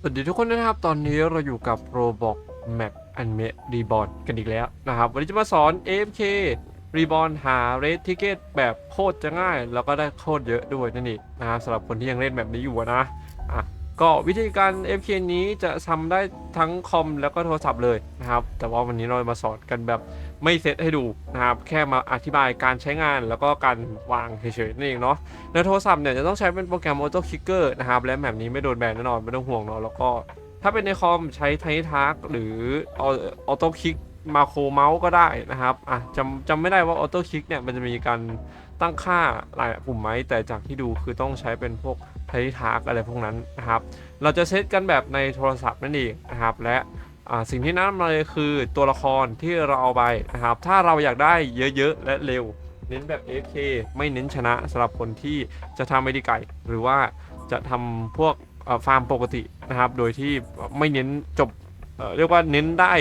สวัสดีทุกคนนะครับ ตอนนี้เราอยู่กับ Roblox Map Anime Reborn กันอีกแล้วนะครับ วันนี้จะมาสอน AFK Reborn หา Red Ticket แบบโคตรจะง่าย แล้วก็ได้โคตรเยอะด้วยนั่นเองนะครับสำหรับคนที่ยังเล่นแบบนี้อยู่นะ ก็วิธีการ F K นี้จะทำได้ทั้งคอมแล้วก็โทรศัพท์เลยนะครับ แต่ว่าวันนี้เรามาสอนกันแบบไม่เซตให้ดูนะครับ แค่มาอธิบายการใช้งานแล้วก็การวางเฉยๆนั่นเองเนาะ ในโทรศัพท์เนี่ยจะต้องใช้เป็นโปรแกรม Auto Kicker นะครับ และแบบนี้ไม่โดนแบนแน่นอนไม่ต้องห่วงเนาะ แล้วก็ถ้าเป็นในคอมใช้ Tiny Task หรือ Auto Kick มาโคเมาส์ก็ได้นะครับอะจำจำไม่ได้ว่า Auto Kick เนี่ยมันจะมีการตั้งค่าหลายปุ่มไหมแต่จากที่ดูคือต้องใช้เป็นพวก Tiny Task อะไรพวกนั้นนะครับ เราจะเซตกันแบบในโทรศัพท์นั่นเองนะครับ และสิ่งที่นะนำมาเลยคือตัวละครที่เราเอาไปนะครับ ถ้าเราอยากได้เยอะๆ และเร็ว เน้นแบบ AFK ไม่เน้นชนะสำหรับคนที่จะทำไม่ดีไก่ หรือว่าจะทำพวกฟาร์มปกตินะครับ โดยที่ไม่เน้นจบเเรียกว่าเน้นได้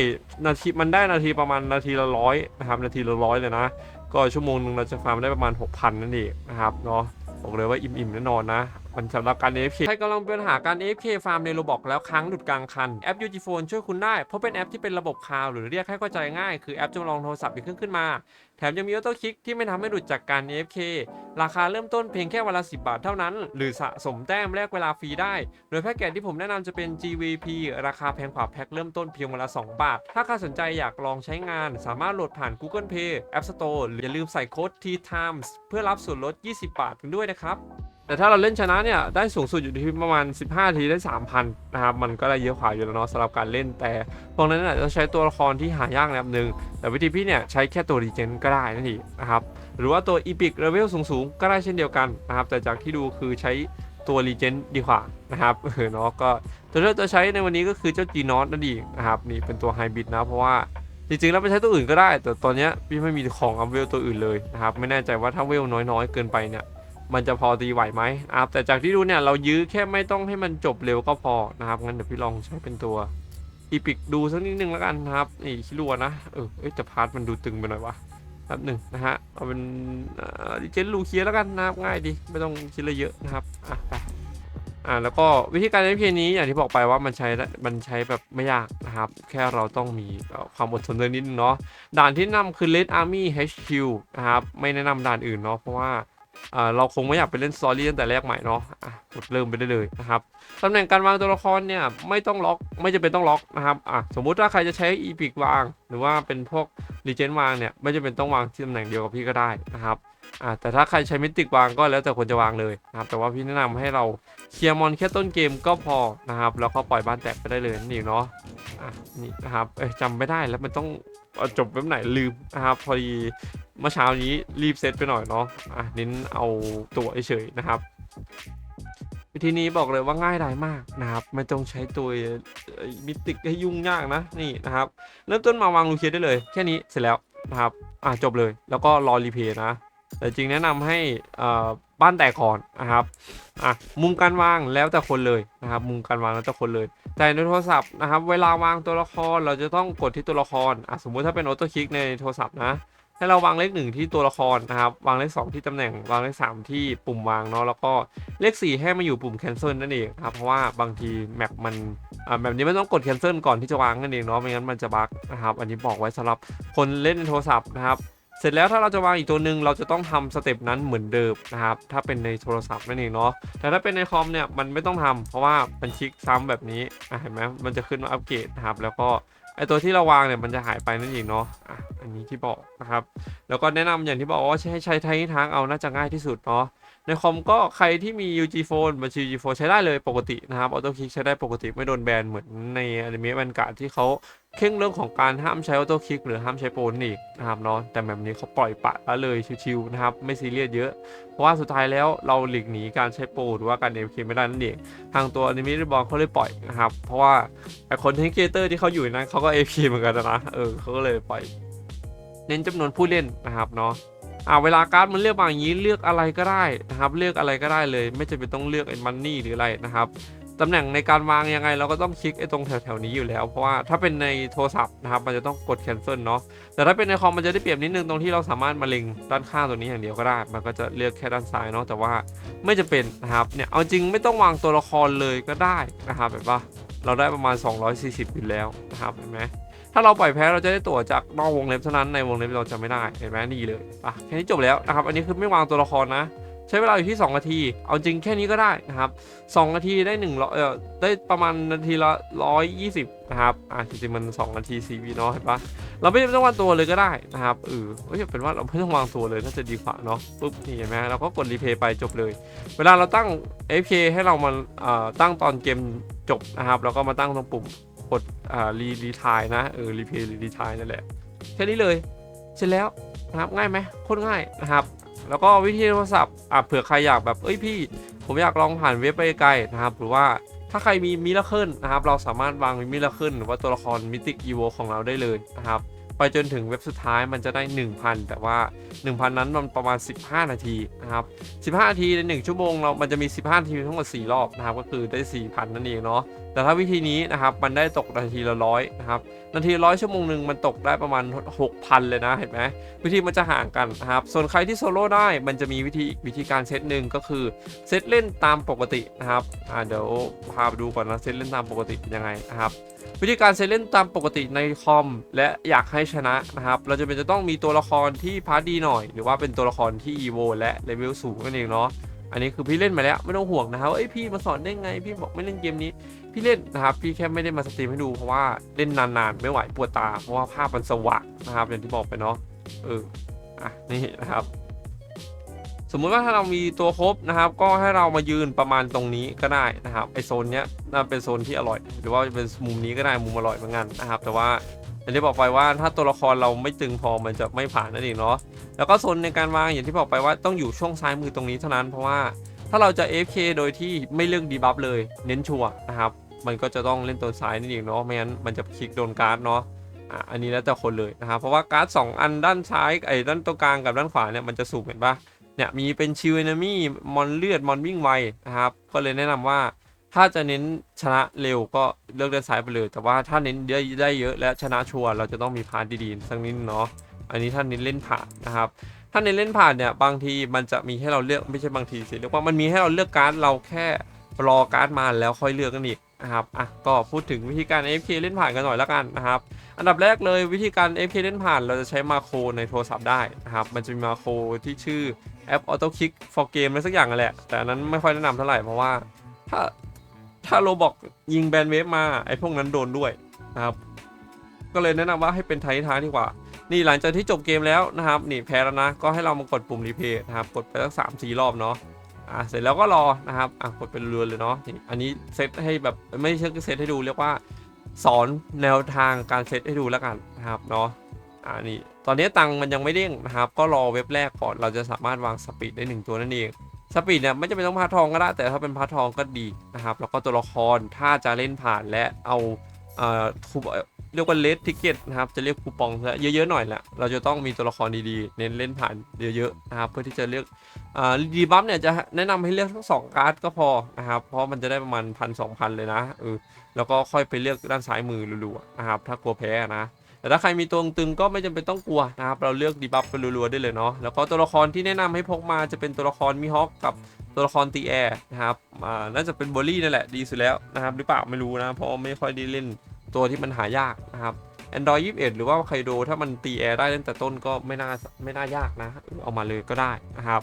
นาทีมันได้นาทีประมาณนาทีละร้อยนะครับนาทีละร้อยเลยนะ ก็ชั่วโมงหนึ่งเราจะฟาร์มได้ประมาณ 6,000 นั่นเองนะครับเนาะบอกเลยว่าอิ่มๆแน่นอนนะ มันสำหรับการ AFK ใครกำลังเป็นปัญหาการ AFK ฟาร์มในโรบอกแล้วค้างหลุดกลางคัน แอป UG Phone ช่วยคุณได้ เพราะเป็นแอปที่เป็นระบบคลาวหรือเรียกให้เข้าใจง่าย คือแอปจำลองโทรศัพท์อีกเครื่องขึ้นมา แถมยังมีออโต้คลิกที่ไม่ทำให้หลุดจากการ AFK ราคาเริ่มต้นเพียงแค่วันละ 10 บาทเท่านั้น หรือสะสมแต้มแลกเวลาฟรีได้ โดยแพ็กเกจที่ผมแนะนำจะเป็น GVP ราคาแพงกว่าแพ็คเริ่มต้นเพียงวันละ 2 บาท ถ้าใครสนใจอยากลองใช้งาน สามารถโหลดผ่าน Google Play App Store หรืออย่าลืมใส่โค้ด T Times เพื่อรับส่วนลด 20 บาทกันด้วยนะครับ แต่ถ้าเราเล่นชนะเนี่ยได้สูงสุดอยู่ที่ประมาณ 15 ทีได้ 3,000 นะครับ มันก็ได้เยอะกว่าอยู่แล้วเนาะสำหรับการเล่นแต่พวกนั้นน่ะจะใช้ตัวละครที่หายากแบบหนึ่งแต่วิธีพี่เนี่ยใช้แค่ตัวรีเจนก็ได้นั่นเองนะครับ หรือว่าตัวอีพิกเลเวลสูงๆ ก็ได้เช่นเดียวกันนะครับ แต่จากที่ดูคือใช้ตัวรีเจนดีกว่านะครับเออเนาะก็ตัวที่เราจะใช้ในวันนี้ก็คือเจ้าจีนอสนั่นเองนะครับนี่เป็นตัวไฮบริดนะเพราะว่าจริงๆแล้วไปใช้ตัวอื่นก็ได้ แต่ตอนเนี้ยพี่ไม่มีของอัพเวลตัวอื่นเลยนะครับไม่แน่ใจว่าถ้าเวลน้อยๆ เกินไปเนี่ย มันจะพอตีไหวไหมนะครับแต่จากที่ดูเนี่ยเรายื้อแค่ไม่ต้องให้มันจบเร็วก็พอนะครับงั้นเดี๋ยวพี่ลองใช้เป็นตัวอีพิกดูสักนิดนึงแล้วกันนะครับนี่คิรัวนะเออเอ้แต่พาร์ทมันดูตึงไปหน่อยวะแป๊บหนึ่งนะฮะเอาเป็นดิเจนลูเคียแล้วกันนะครับง่ายดีไม่ต้องคิดอะไรเยอะนะครับอะไปอ่าแล้วก็วิธีการเล่นเพลงนี้อย่างที่บอกไปว่ามันใช้ได้มันใช้แบบไม่ยากนะครับ แค่เราต้องมีความอดทนเรื่องนิดนึงเนาะด่านที่นะนำคือ Red Army HQ นะครับไม่แนะนำด่านอื่นเนาะเพราะว่า เราคงไม่อยากไปเล่นสตอรี่ตั้งแต่แรกใหม่เนาะอะกดเริ่มไปได้เลยนะครับตำแหน่งการวางตัวละครเนี่ยไม่ต้องล็อกไม่จำเป็นต้องล็อกนะครับอะสมมุติว่าใครจะใช้อีพิกวาง หรือว่าเป็นพวกรีเจนวางเนี่ยไม่จำเป็นต้องวางที่ตำแหน่งเดียวกับพี่ก็ได้นะครับอะแต่ถ้าใครใช้มิติกวางก็แล้วแต่คนจะวางเลยนะครับแต่ว่าพี่แนะนำให้เราเคลียร์มอนแค่ต้นเกมก็พอนะครับแล้วก็ปล่อยบ้านแตกไปได้เลยนั่เนาะอะนี่นะครับเอ้ยจำไม่ได้แล้วมันต้อง จบเว็บไหนลืมนะครับพอดีเมื่อเช้านี้รีบเซตไปหน่อยเนาะอะเน้นเอาตัวเฉยๆนะครับ วิธีนี้บอกเลยว่าง่ายดายมากนะครับ ไม่ต้องใช้ตัวมิติกให้ยุ่งยากนะนี่นะครับ เริ่มต้นมาวางลูเคียได้เลย แค่นี้เสร็จแล้วนะครับอะจบเลยแล้วก็รอรีเพย์นะแต่จริงแนะนำให้อ่า บ้านแตกก่อนนะครับอะมุมการวางแล้วแต่คนเลยนะครับ มุมการวางแล้วแต่คนเลย แต่ในโทรศัพท์นะครับ เวลาวางตัวละครเราจะต้องกดที่ตัวละครอะสมมุติถ้าเป็นออโต้คลิกในโทรศัพท์นะให้เราวางเลขหนึ่งที่ตัวละครนะครับ วางเลขสองที่ตำแหน่ง วางเลขสามที่ปุ่มวางเนาะแล้วก็เลขสี่ให้มาอยู่ปุ่ม cancel นั่นเองครับเพราะว่าบางทีแมปมันอ่าแบบนี้ไม่ต้องกด cancel ก่อนที่จะวางนั่นเองเนาะไม่งั้นมันจะบั๊กนะครับ อันนี้บอกไว้สำหรับคนเล่นในโทรศัพท์นะครับ เสร็จแล้วถ้าเราจะวางอีกตัวหนึ่งเราจะต้องทำสเต็ปนั้นเหมือนเดิมนะครับ ถ้าเป็นในโทรศัพท์นั่นเองเนาะแต่ถ้าเป็นในคอมเนี่ยมันไม่ต้องทำเพราะว่ามันคลิกซ้ำแบบนี้อะเห็นไหมมันจะขึ้นว่าอัปเกรดนะครับ แล้วก็ไอตัวที่เราวางเนี่ยมันจะหายไปนั่นเองเนาะอะอันนี้ที่บอกนะครับ แล้วก็แนะนำอย่างที่บอกว่าใช้ใช้ไททางเอาน่าจะง่ายที่สุดเนาะในคอมก็ใครที่มี UG Phone บัญชี UG Phone ใช้ได้เลยปกตินะครับออโต้คลิกใช้ได้ปกติไม่โดนแบนเหมือนในอนิเมะแวนการ์ดที่เขา เข่งเรื่องของการห้ามใช้ออโต้คลิกหรือห้ามใช้โปรนี่นะครับเนาะแต่แบบนี้เขาปล่อยปะละเลยชิวๆนะครับไม่ซีเรียสเยอะ เพราะว่าสุดท้ายแล้วเราหลีกหนีการใช้โปรหรือว่าการ AFK ไม่ได้นั่นเองทางตัวอนิเมะบอลเขาเลยปล่อยนะครับเพราะว่าไอคนเทนเกเตอร์ที่เขาอยู่นั้นเขาก็ AFK เหมือนกันนะเออเขาก็เลยปล่อย เน้นจำนวนผู้เล่นนะครับเนาะอ่าเวลาการ์ดมันเลือกมาอย่างนี้เลือกอะไรก็ได้นะครับ เลือกอะไรก็ได้เลย ไม่จำเป็นต้องเลือกไอ้มันนี่หรืออะไรนะครับ ตำแหน่งในการวางยังไงเราก็ต้องคลิกไอ้ตรงแถวๆนี้อยู่แล้ว เพราะว่าถ้าเป็นในโทรศัพท์นะครับมันจะต้องกด cancel เนาะแต่ถ้าเป็นในคอมมันจะได้เปรียบนิดนึงตรงที่เราสามารถมาเล็งด้านข้างตัวนี้อย่างเดียวก็ได้ มันก็จะเลือกแค่ด้านซ้ายเนาะแต่ว่าไม่จะเป็นนะครับเนี่ยเอาจริงไม่ต้องวางตัวละครเลยก็ได้นะครับแบบว่าเราได้ประมาณ 240อยู่แล้วนะครับเห็นไหมถ้าเราปล่อยแพ้เราจะได้ตั๋วจากนอกวงเล็บเท่านั้นในวงเล็บเราจะไม่ได้เห็นไหมนี่เลยอะแค่นี้จบแล้วนะครับอันนี้คือไม่วางตัวละครนะ ใช้เวลาอยู่ที่ 2 นาที เอาจริงแค่นี้ก็ได้นะครับ 2 นาทีได้1นึ่งร้อยเออได้ประมาณนาทีละ 120 นะครับ อะจริงๆมัน 2 นาที 4วิเนาะเห็นปะเราไม่ต้องวางตัวเลยก็ได้นะครับเออเฮ้ยเป็นว่าเราไม่ต้องวางตัวเลยน่าจะดีกว่าเนาะปุ๊บนี่เห็นไหมเราก็กดรีเพย์ไปจบเลย เวลาเราตั้ง FK ให้เรามาเอ่อตั้งตอนเกมจบนะครับแล้วก็มาตั้งตรงปุ่มกดอ่ารีรีทายนะเออรีเพย์รือรีทายนั่นแหละแค่นี้เลยเสร็จแล้วนะครับง่ายไหมโคตรง่ายนะครับ แล้วก็วิธีโทรศัพท์อะเผื่อใครอยากแบบเอ้ยพี่ ผมอยากลองผ่านเว็บไปไกลนะครับ หรือว่าถ้าใครมีมิราเคิลนะครับ เราสามารถวางมิราเคิลหรือว่าตัวละครมิติกอีโวของเราได้เลยนะครับไปจนถึงเว็บสุดท้ายมันจะได้ 1,000 แต่ว่า 1,000 นั้นมันประมาณ 15 นาทีนะครับ 15 นาทีใน 1 ชั่วโมงเรา มันจะมี 15 นาทีทั้งหมด 4 รอบนะครับ ก็คือได้ 4,000 นั่นเองเนาะ แต่ถ้าวิธีนี้นะครับมันได้ตกนาทีละร้อยนะครับนาทีร้อยชั่วโมงหนึ่งมันตกได้ประมาณ 6,000 เลยนะเห็นไหมวิธีมันจะห่างกันนะครับส่วนใครที่โซโล่ได้มันจะมีวิธีอีกวิธีการเซตหนึ่งก็คือเซตเล่นตามปกตินะครับอ่าเดี๋ยวพาไปดูก่อนนะเซตเล่นตามปกติเป็นยังไงนะครับวิธีการเซตเล่นตามปกติในคอม และอยากให้ชนะนะครับเราจะเป็นจะต้องมีตัวละครที่พาร์ดีหน่อย หรือว่าเป็นตัวละครที่อีโวและเลเวลสูงนั่นเองเนาะอันนี้คือพี่เล่นมาแล้วไม่ต้องห่วงนะครับเอ้ยพี่มาสอนได้ไง พี่บอกไม่เล่นเกมนี้ พี่เล่นนะครับ พี่แค่ไม่ได้มาสตรีมให้ดูเพราะว่าเล่นนานๆไม่ไหวปวดตา เพราะว่าภาพมันสว่างนะครับอย่างที่บอกไปเนาะเอออะนี่นะครับ สมมุติว่าถ้าเรามีตัวครบนะครับ ก็ให้เรามายืนประมาณตรงนี้ก็ได้นะครับไอโซนเนี้ยน่าเป็นโซนที่อร่อย หรือว่าจะเป็นมุมนี้ก็ได้มุมอร่อยเหมือนกันนะครับ แต่ว่าอย่างที่บอกไปว่าถ้าตัวละครเราไม่ตึงพอมันจะไม่ผ่านนั่นเองเนาะแล้วก็โซนในการวางอย่างที่บอกไปว่าต้องอยู่ช่วงซ้ายมือตรงนี้เท่านั้นเพราะว่าถ้าเราจะ AFK โดยที่ไม่เลือกดีบัฟเลยเน้นชัวนะครับ มันก็จะต้องเล่นตัวซ้ายนี่เองเนาะไม่งั้นมันจะคลิกโดนการ์ดเนาะอะอันนี้แล้วแต่คนเลยนะครับเพราะว่าการ์ดสองอันด้านซ้ายไอ้ด้านตรงกลางกับด้านขวาเนี่ยมันจะสูงเห็นปะเนี่ยมีเป็นชิวเอนมี่มอนเลือดมอนวิ่งไวนะครับก็เลยแนะนำว่าถ้าจะเน้นชนะเร็วก็เลือกด้านซ้ายไปเลย แต่ว่าถ้าเน้นได้ได้เยอะและชนะชัวร์เราจะต้องมีพาร์ทดีๆสักนิดเนาะอันนี้ถ้าเน้นเล่นผ่านนะครับถ้าเน้นเล่นผ่านเนี่ยบางทีมันจะมีให้เราเลือกไม่ใช่บางทีสิเรียกว่ามันมีให้เราเลือกการ์ดเราแค่รอการ์ดมาแล้วค่อยเลือกกันอีก นะครับอะก็พูดถึงวิธีการ AFK เล่นผ่านกันหน่อยแล้วกันนะครับอันดับแรกเลยวิธีการ AFK เล่นผ่านเราจะใช้มาโครในโทรศัพท์ได้นะครับมันจะมีมาโครที่ชื่อแอป Auto Kick for Game อะไรสักอย่างนั่นแหละ แต่อันนั้นไม่ค่อยแนะนำเท่าไหร่เพราะว่าถ้าถ้าโรบอกยิงแบนเวฟมาไอ้พวกนั้นโดนด้วยนะครับก็เลยแนะนำว่าให้เป็นไทท้ายดีกว่า นี่หลังจากที่จบเกมแล้วนะครับนี่แพ้แล้วนะก็ให้เรามากดปุ่มรีเพย์นะครับกดไปสักสามสี่รอบเนาะ อะเสร็จแล้วก็รอนะครับอะกดเป็นเรือนเลยเนาะทีอันนี้เซตให้แบบไม่ใช่เซตให้ดูเรียกว่าสอนแนวทางการเซตให้ดูแล้วกันนะครับเนาะอ่านี่ตอนนี้ตังค์มันยังไม่เด้งนะครับ ก็รอเว็บแรกก่อนเราจะสามารถวางสปีดได้หนึ่งตัวนั่นเองสปีดเนี่ยไม่จำเป็นต้องพาทองก็ได้ แต่ถ้าเป็นพาทองก็ดีนะครับ แล้วก็ตัวละครถ้าจะเล่นผ่านและเอาเอ่อ เรียกว่าเลสทิเก็ตนะครับจะเรียกคูปองซะเยอะๆหน่อยแหละเราจะต้องมีตัวละครดีๆ เน้นเล่นผ่านเยอะๆนะครับเพื่อที่จะเลือกอ่าดีบัฟเนี่ยจะแนะนำให้เลือกทั้งสองการ์ดก็พอนะครับเพราะมันจะได้ประมาณพันสองพันเลยนะเออแล้วก็ค่อยไปเลือกด้านซ้ายมือรัวๆนะครับถ้ากลัวแพ้นะแต่ถ้าใครมีตัวตึงก็ไม่จำเป็นต้องกลัวนะครับเราเลือกดีบัฟไปรัวๆได้เลยเนาะแล้วก็ตัวละครที่แนะนำให้พกมาจะเป็นตัวละครมีฮอคกับตัวละครตีแอร์นะครับน่าจะเป็นบอลลี่นั่นแหละดีสุดแล้วนะครับหรือเปล่าไม่รู้นะเพราะไม่ค่อยได้เล่น ตัวที่มันหายากนะครับ Android 21 หรือว่าใครดูถ้ามันตีแอร์ได้ตั้งแต่ต้นก็ไม่น่าไม่น่ายากนะเออเอามาเลยก็ได้นะครับ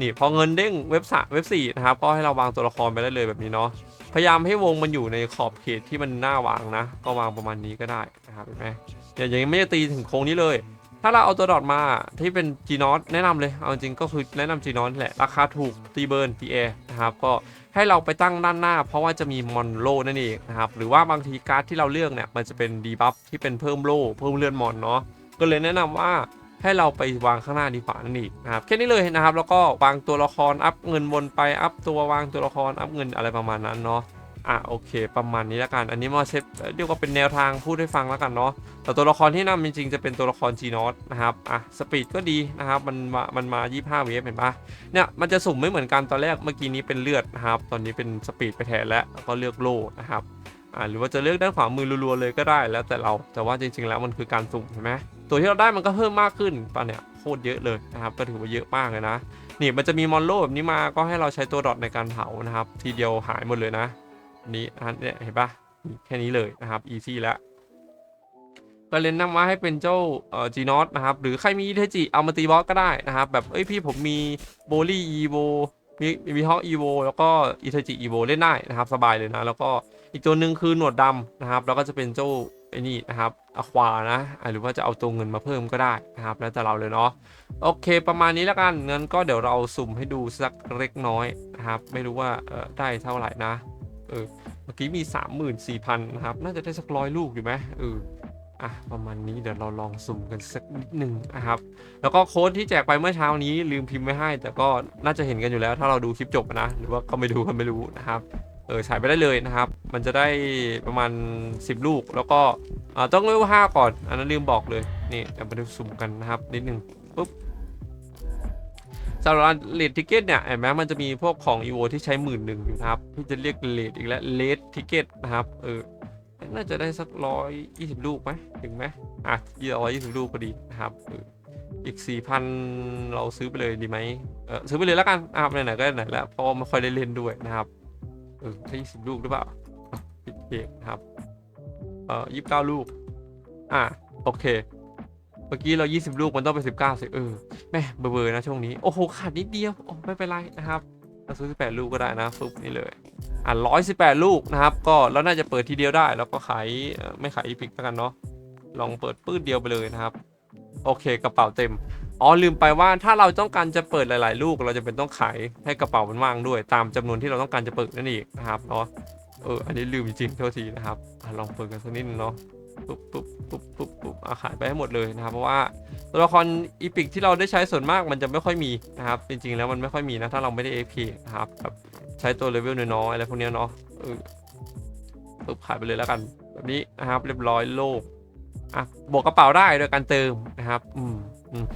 นี่พอเงินเด้งเว็บสเว็บสี่นะครับ ก็ให้เราวางตัวละครไปได้เลยแบบนี้เนาะ พยายามให้วงมันอยู่ในขอบเขตที่มันน่าวางนะ ก็วางประมาณนี้ก็ได้นะครับเห็นไหมอย่างยังไม่ได้ตีถึงโค้งนี้เลย ถ้าเราเอาตัวดอทมาที่เป็น G n o t แนะนำเลย เอาจริงก็คือแนะนำ G n o t แหละ ราคาถูกตีเบิร์นตีแอนะครับ ก็ให้เราไปตั้งด้านหน้า เพราะว่าจะมีมอนโลนั่นเองนะครับ หรือว่าบางทีการ์ดที่เราเลือกเนี่ยมันจะเป็นดีบัฟที่เป็นเพิ่มโลเพิ่มเลื่อนมอนเนาะ ก็เลยแนะนำว่าให้เราไปวางข้างหน้าดีกว่านั่นเองนะครับแค่นี้เลยนะครับ แล้วก็วางตัวละครอัพเงินวนไปอัพตัววางตัวละครอัพเงินอะไรประมาณนั้นเนาะ อะโอเค ประมาณนี้แล้วกัน อันนี้มาเซตเรียกว่าเป็นแนวทางพูดให้ฟังแล้วกันเนาะแต่ตัวละครที่นำจริงๆจะเป็นตัวละคร G n o t นะครับอะสปีดก็ดีนะครับมันมามันมา 25เวฟเห็นปะเนี่ยมันจะสุ่มไม่เหมือนกันตอนแรกเมื่อกี้นี้เป็นเลือดนะครับตอนนี้เป็นสปีดไปแทนแล้วก็เลือกโล่นะครับอ่าหรือว่าจะเลือกด้านขวามือรัวๆเลยก็ได้แล้วแต่เราแต่ว่าจริง ๆ แล้วมันคือการสุ่มเห็นไหมตัวที่เราได้มันก็เพิ่มมากขึ้นตอนเนี้ยโคตรเยอะเลยนะครับก็ถือว่าเยอะมากเลยนะนี่มันจะมีมอนโลแบบนี้มาก็ให้เราใช้ตัวดอทในการเผานะครับทีเดียวหายหมดเลยนะ นี้อันเนี่ยเห็นปะแค่นี้เลยนะครับ easy แล้วก็เลยนำมาให้เป็นเจ้าเอ่อจีนอตนะครับ หรือใครมีเทจิเอามาตีบอสก็ได้นะครับ แบบเอ้ยพี่ผมมีโบลี่อีโวมีมีฮอกอีโวแล้วก็อีเทจิอีโวเล่นได้นะครับ สบายเลยนะ แล้วก็อีกตัวหนึ่งคือหนวดดำนะครับ แล้วก็จะเป็นเจ้าไอ้นี่นะครับอควานะ หรือว่าจะเอาตัวเงินมาเพิ่มก็ได้นะครับ แล้วแต่เราเลยเนาะโอเค ประมาณนี้แล้วกันงั้นก็เดี๋ยวเราสุ่มให้ดูสักเล็กน้อยนะครับ ไม่รู้ว่าได้เท่าไหร่นะ เออเมื่อกี้มี 34,000 นะครับ น่าจะได้สักร้อยลูกอยู่ไหมเอออะประมาณนี้เดี๋ยวเราลองสุ่มกันสักนิดหนึ่งนะครับ แล้วก็โค้ดที่แจกไปเมื่อเช้านี้ลืมพิมพ์ไว้ให้ แต่ก็น่าจะเห็นกันอยู่แล้ว ถ้าเราดูคลิปจบนะ หรือว่าก็ไม่ดูก็ไม่รู้นะครับเออฉายไปได้เลยนะครับ มันจะได้ประมาณ 10 ลูก แล้วก็ต้องเลเวลห้าก่อน อันนั้นลืมบอกเลย นี่เดี๋ยวมาดูสุ่มกันนะครับนิดหนึ่งปุ๊บ สำหรับเลดทิเก็ตเนี่ยเห็นไหมมันจะมีพวกของอีโวที่ใช้หมื่นหนึ่งอยู่นะครับที่จะเรียกเลดอีกแล้วเลดทิเก็ตนะครับเออน่าจะได้สักร้อยยี่สิบลูกไหมถึงไหมอะยี่ร้อยยี่สิบลูกพอดีนะครับอีกสี่พันเราซื้อไปเลยดีไหมเออซื้อไปเลยแล้วกันอะไหนๆก็ไหนแล้วเพราะไม่ค่อยได้เล่นด้วยนะครับเออยี่สิบลูกหรือเปล่าอะปิดเกมนะครับเออยี่สิบเก้าลูกอะโอเค เมื่อกี้เรา 20 ลูกมันต้องเป็น19สิเออแม่เบอร์ๆนะช่วงนี้ โอ้โห ขาดนิดเดียวโอ้ไม่เป็นไรนะครับเราซื้อ18 ลูกก็ได้นะฟึบนี่เลยอะ118 ลูกนะครับ ก็แล้วน่าจะเปิดทีเดียวได้ แล้วก็ขายไม่ขายอีพิกแล้วกันเนาะลองเปิดปื้ดเดียวไปเลยนะครับ โอเคกระเป๋าเต็มอ๋อลืมไปว่าถ้าเราต้องการจะเปิดหลาย ๆ ลูกเราจะเป็นต้องขายให้กระเป๋ามันว่างด้วย ตามจำนวนที่เราต้องการจะเปิดนั่นเองนะครับเนาะเอออันนี้ลืมจริงๆโทษทีนะครับอลองเปิดกันสักนิดนึงเนาะ ปุ๊บปุ๊บปุ๊บปุ๊บปุ๊บอะขายไปให้หมดเลยนะครับ เพราะว่าตัวละครอีพิกที่เราได้ใช้ส่วนมากมันจะไม่ค่อยมีนะครับ จริงๆแล้วมันไม่ค่อยมีนะถ้าเราไม่ได้ AP นะครับแบบใช้ตัวเลเวลน้อยๆอะไรพวกนี้เนาะเออปุ๊บขายไปเลยแล้วกัน แบบนี้นะครับ เรียบร้อยโลกอะบวกกระเป๋าได้โดยการเติมนะครับอืมอืม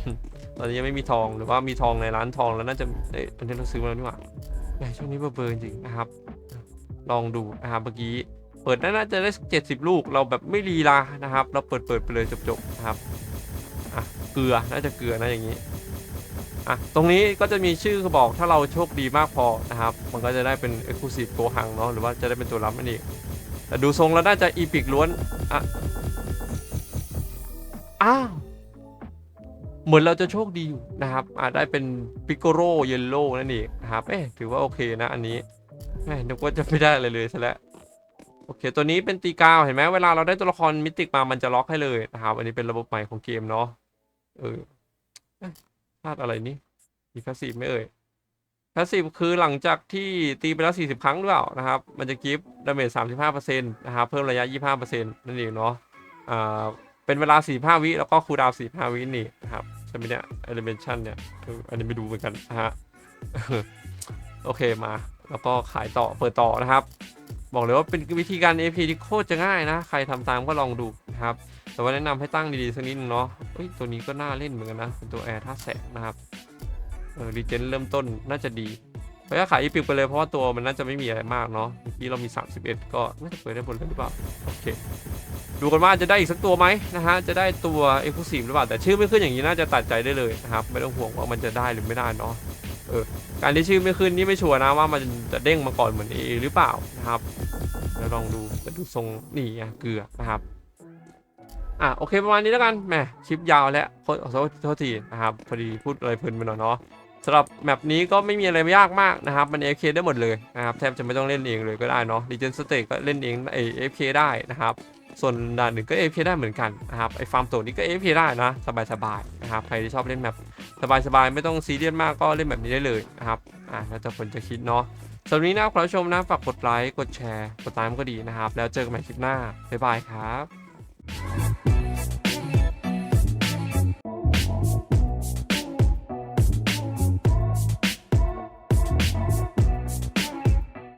ตอนนี้ยังไม่มีทองหรือว่ามีทองในร้านทองแล้วน่าจะเอ้ยอันนี้เราซื้อมาแล้วนี่หว่าช่วงนี้เบอร์เบอร์จริงนะครับ ลองดูนะครับเมื่อกี้ เปิดน่าจะได้เจ็ดสิบลูก เราแบบไม่ลีลานะครับ เราเปิดเปิดไปเลยจบๆนะครับอะเกลือน่าจะเกลือนะอย่างนี้อะตรงนี้ก็จะมีชื่อบอกถ้าเราโชคดีมากพอนะครับ มันก็จะได้เป็น Exclusive โกหังเนาะหรือว่าจะได้เป็นตัวรับนั่นเองแต่ดูทรงแล้วน่าจะอีพิกล้วนอะอ้าวเหมือนเราจะโชคดีอยู่นะครับอะได้เป็นปิโกโรเยลโล่นั่นเองนะครับเอ๊ะถือว่าโอเคนะอันนี้แม่นึกว่าจะไม่ได้อะไรเลยซะแล้ว โอเค ตัวนี้เป็นตีกาวเห็นไหมเวลาเราได้ตัวละครมิติกมามันจะล็อกให้เลยนะครับ อันนี้เป็นระบบใหม่ของเกมเนาะเออพลาดอะไรนี่มีแพสซีฟไม่เอ่ยแพสซีฟคือหลังจากที่ตีไปแล้ว 40 ครั้งหรือเปล่านะครับ มันจะกิฟต์ดาเมจ35%นะครับ เพิ่มระยะ 25%นั่นเองเนาะอ่าเป็นเวลา 45 วิแล้วก็คูลดาวน์45 วินี่นะครับใช่ไหมเนี่ย Animation เนี่ยอออันนี้ไม่ดูเหมือนกันนะฮะโอเคมา แล้วก็ขายต่อเปิดต่อนะครับ บอกเลยว่าเป็นวิธีการ AP ที่โคตรจะง่ายนะ ใครทำตามก็ลองดูนะครับ แต่ว่าแนะนำให้ตั้งดีๆสักนิดนึงเนาะเอ้ยตัวนี้ก็น่าเล่นเหมือนกันนะ เป็นตัวแอร์ท่าแสงนะครับ เออรีเจนเริ่มต้นน่าจะดีเพราะถ้าขายอีพิกไปเลยเพราะว่าตัวมันน่าจะไม่มีอะไรมากเนาะเมื่อกี้เรามี 31 ก็น่าจะเปิดได้บนเลยหรือเปล่า โอเค ดูกันว่าจะได้อีกสักตัวไหมนะฮะ จะได้ตัว e x c l u s i v e หรือเปล่า แต่ชื่อไม่ขึ้นอย่างนี้น่าจะตัดใจได้เลยนะครับ ไม่ต้องห่วงว่ามันจะได้หรือไม่ได้เนาะ เออการที่ชื่อไม่ขึ้นนี่ไม่ชัวร์นะว่ามันจะเด้งมาก่อนเหมือน A หรือเปล่านะครับเดี๋ยวลองดูแต่ดูทรงนี่อะเกลือนะครับอะโอเคประมาณนี้แล้วกันแหมคลิปยาวแล้วขอโทษโทษทีนะครับพอดีพูดอะไรเพลินไปหน่อยเนาะสำหรับแมปนี้ก็ไม่มีอะไรยากมากนะครับ มัน AFK ได้หมดเลยนะครับแทบจะไม่ต้องเล่นเองเลยก็ได้เนาะ Legend State ก็เล่นเองไอ AFK ได้นะครับ ส่วนด่านหนึ่งก็ AFK ได้เหมือนกันนะครับไอฟาร์มโตนี้ก็ AFK ได้นะ สบายๆนะครับใครที่ชอบเล่นแมป สบายๆ ไม่ต้องซีเรียสมากก็เล่นแบบนี้ได้เลยนะครับอะแล้วแต่คนจะคิดเนาะสำหรับนนี้นะขอรับชมนะฝากกดไลค์กดแชร์ กดตามก็ดีนะครับ แล้วเจอกันใหม่คลิปหน้าบ๊ายบายครับ